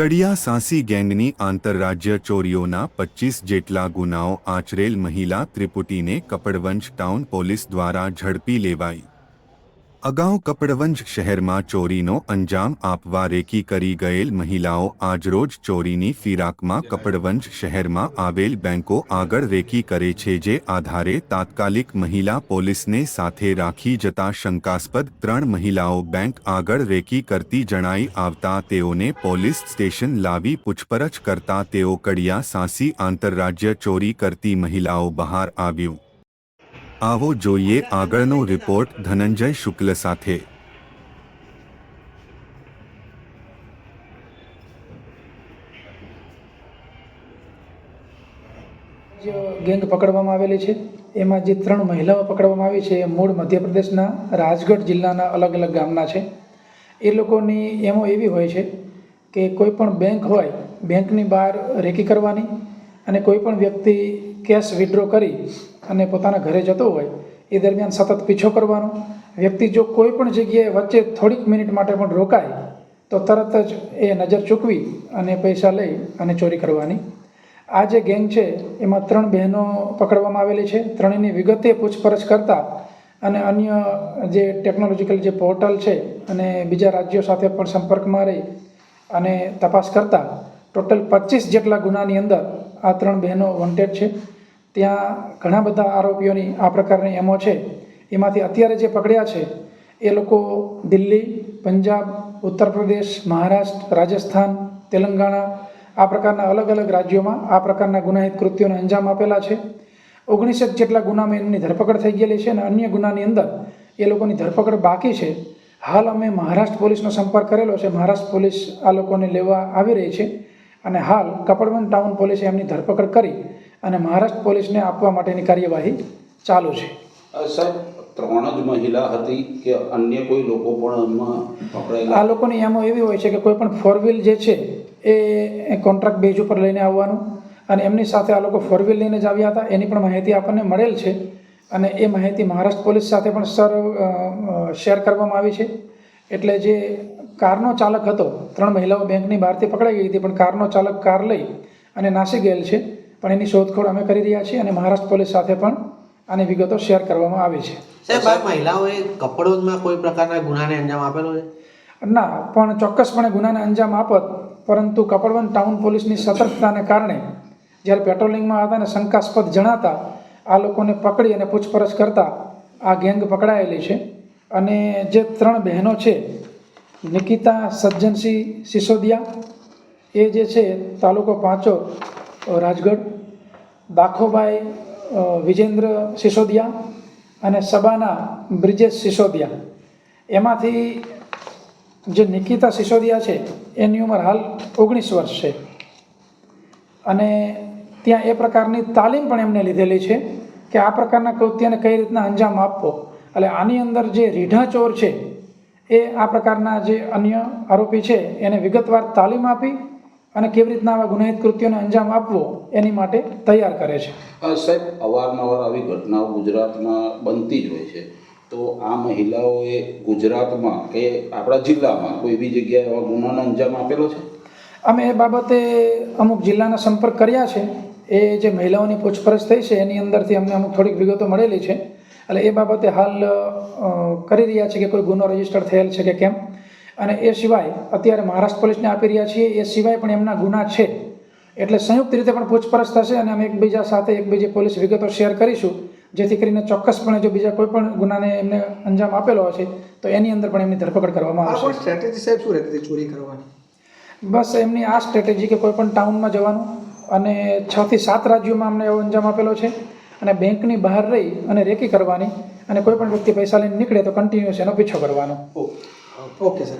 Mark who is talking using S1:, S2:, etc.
S1: કડિયા સાંસી ગેંગની આંતરરાજ્ય ચોરીઓના પચીસ જેટલા ગુનાઓ આચરેલ મહિલા ત્રિપુટીને કપડવંશ ટાઉન પોલીસ દ્વારા ઝડપી લેવાઈ. અગાઉ કપડવંજ શહેરમાં ચોરીનો અંજામ આપવા રેકી કરી ગયેલ મહિલાઓ આજરોજ ચોરીની ફિરાકમાં કપડવંજ શહેરમાં આવેલ બેંકો આગળ રેકી કરે છે જે આધારે તાત્કાલિક મહિલા પોલીસને સાથે રાખી જતા શંકાસ્પદ ત્રણ મહિલાઓ બેંક આગળ રેકી કરતી જણાઈ આવતા તેઓને પોલીસ સ્ટેશન લાવી પૂછપરછ કરતા તેઓ કડિયા સાંસી આંતરરાજ્ય ચોરી કરતી મહિલાઓ બહાર આવ્યું. આવો જોઈએ આગળનો રિપોર્ટ ધનંજય શુક્લ સાથે.
S2: ગેંગ પકડવામાં આવેલી છે, એમાં જે ત્રણ મહિલાઓ પકડવામાં આવી છે, એ મૂળ મધ્યપ્રદેશના રાજગઢ જિલ્લાના અલગ અલગ ગામના છે. એ લોકોની એમો એવી હોય છે કે કોઈ પણ બેંક હોય, બેંકની બહાર રેકી કરવાની અને કોઈ પણ વ્યક્તિ કેશ વિડ્રો કરી અને પોતાના ઘરે જતો હોય, એ દરમિયાન સતત પીછો કરવાનો. વ્યક્તિ જો કોઈ પણ જગ્યાએ વચ્ચે થોડીક મિનિટ માટે પણ રોકાય, તો તરત જ એ નજર ચૂકવી અને પૈસા લઈ અને ચોરી કરવાની. આ જે ગેંગ છે, એમાં ત્રણ બહેનો પકડવામાં આવેલી છે. ત્રણેયની વિગતે પૂછપરછ કરતા અને અન્ય જે ટેકનોલોજીકલ જે પોર્ટલ છે અને બીજા રાજ્યો સાથે પણ સંપર્કમાં રહી અને તપાસ કરતાં, ટોટલ પચીસ જેટલા ગુનાની અંદર આ ત્રણ બહેનો વોન્ટેડ છે. ત્યાં ઘણા બધા આરોપીઓની આ પ્રકારની એમો છે. એમાંથી અત્યારે જે પકડ્યા છે, એ લોકો દિલ્હી, પંજાબ ઉત્તર પ્રદેશ મહારાષ્ટ્ર, રાજસ્થાન, તેલંગાણા, આ પ્રકારના અલગ અલગ રાજ્યોમાં આ પ્રકારના ગુનાહિત કૃત્યોને અંજામ આપેલા છે. ઓગણીસેક જેટલા ગુનામાં એમની ધરપકડ થઈ ગયેલી છે અને અન્ય ગુનાની અંદર એ લોકોની ધરપકડ બાકી છે. હાલ અમે મહારાષ્ટ્ર પોલીસનો સંપર્ક કરેલો છે. મહારાષ્ટ્ર પોલીસ આ લોકોને લેવા આવી રહી છે અને હાલ કપડવન ટાઉન પોલીસે એમની ધરપકડ કરી અને મહારાષ્ટ્ર પોલીસને આપવા માટેની કાર્યવાહી ચાલુ છે.
S3: સર ત્રણ જ મહિલા હતી કે અન્ય કોઈ લોકો પણ
S2: આ લોકોની એમો એવી હોય છે કે કોઈ પણ ફોર વ્હીલ જે છે એ કોન્ટ્રાક્ટ બેઝ ઉપર લઈને આવવાનું અને એમની સાથે આ લોકો ફોર વ્હીલ લઈને જ આવ્યા હતા. એની પણ માહિતી આપણને મળેલ છે અને એ માહિતી મહારાષ્ટ્ર પોલીસ સાથે પણ સર શેર કરવામાં આવી છે. એટલે જે કારનો ચાલક હતો ત્રણ મહિલાઓ બેંકની બહારથી પકડાઈ ગઈ હતી પણ કારનો ચાલક કાર લઈ અને નાસી ગયેલ છે. પણ એની શોધખોળ અમે કરી રહ્યા છીએ અને મહારાષ્ટ્ર પોલીસ સાથે પણ આની વિગતો શેર કરવામાં આવી છે.
S4: સાહેબ આ મહિલાઓએ કપડોમાં કોઈ પ્રકારના ગુનાને અંજામ આપેલો છે?
S2: ના પણ ચોક્કસપણે ગુનાને અંજામ આપત પરંતુ કપડવન ટાઉન પોલીસની સતર્કતાને કારણે જ્યારે પેટ્રોલિંગમાં હતા અને શંકાસ્પદ જણાતા આ લોકોને પકડી અને પૂછપરછ કરતા આ ગેંગ પકડાયેલી છે. અને જે ત્રણ બહેનો છે નિકિતા સજ્જનસિંહ સિસોદિયા એ જે છે તાલુકો પાંચો રાજગઢ દાખોભાઈ વિજેન્દ્ર સિસોદિયા અને સબાના બ્રિજેશ સિસોદિયા. એમાંથી જે નિકિતા સિસોદિયા છે, એની ઉંમર હાલ ઓગણીસ વર્ષ છે. અને ત્યાં એ પ્રકારની તાલીમ પણ એમને લીધેલી છે કે આ પ્રકારના કૃત્યને કઈ રીતના અંજામ આપવો. એટલે આની અંદર જે રીઢા ચોર છે, એ આ પ્રકારના જે અન્ય આરોપી છે, એને વિગતવાર તાલીમ આપી અને કેવી રીતના આવા ગુનાહિત કૃત્યોને અંજામ આપવો એની માટે તૈયાર કરે છે.
S3: સાહેબ અવારનવાર આવી ઘટનાઓ ગુજરાતમાં બનતી જ હોય છે. તો આ મહિલાઓએ ગુજરાતમાં કે આપણા જિલ્લામાં કોઈ બી જગ્યાએ એવા ગુનાનો અંજામ આપેલો છે?
S2: અમે એ બાબતે અમુક જિલ્લાના સંપર્ક કર્યા છે. એ જે મહિલાઓની પૂછપરછ થઈ છે એની અંદરથી અમને અમુક થોડીક વિગતો મળેલી છે. એટલે એ બાબતે હાલ કરી રહ્યા છે કે કોઈ ગુનો રજિસ્ટર થયેલ છે કે કેમ? અને એ સિવાય અત્યારે મહારાષ્ટ્ર પોલીસને આપી રહ્યા છીએ એ સિવાય પણ એમના ગુના છે. એટલે સંયુક્ત રીતે પણ પૂછપરછ થશે અને અમે એકબીજા સાથે એકબીજી પોલીસ વિગતો શેર કરીશું જેથી કરીને ચોક્કસપણે જો બીજા કોઈ પણ ગુનાને એમને અંજામ આપેલો હશે તો એની અંદર પણ એમની ધરપકડ કરવામાં
S5: આ
S2: આવશે.
S5: સ્ટ્રેટેજી સાહેબ શું રહેતી ચોરી કરવાની?
S2: બસ એમની આ સ્ટ્રેટેજી કે કોઈ પણ ટાઉનમાં જવાનું અને છ થી સાત રાજ્યોમાં અમને એવો અંજામ આપેલો છે અને બેંકની બહાર રહી અને રેકી કરવાની અને કોઈ પણ વ્યક્તિ પૈસા લઈને નીકળે તો કન્ટિન્યુઅસ એનો પીછો કરવાનો.
S5: Okay sir.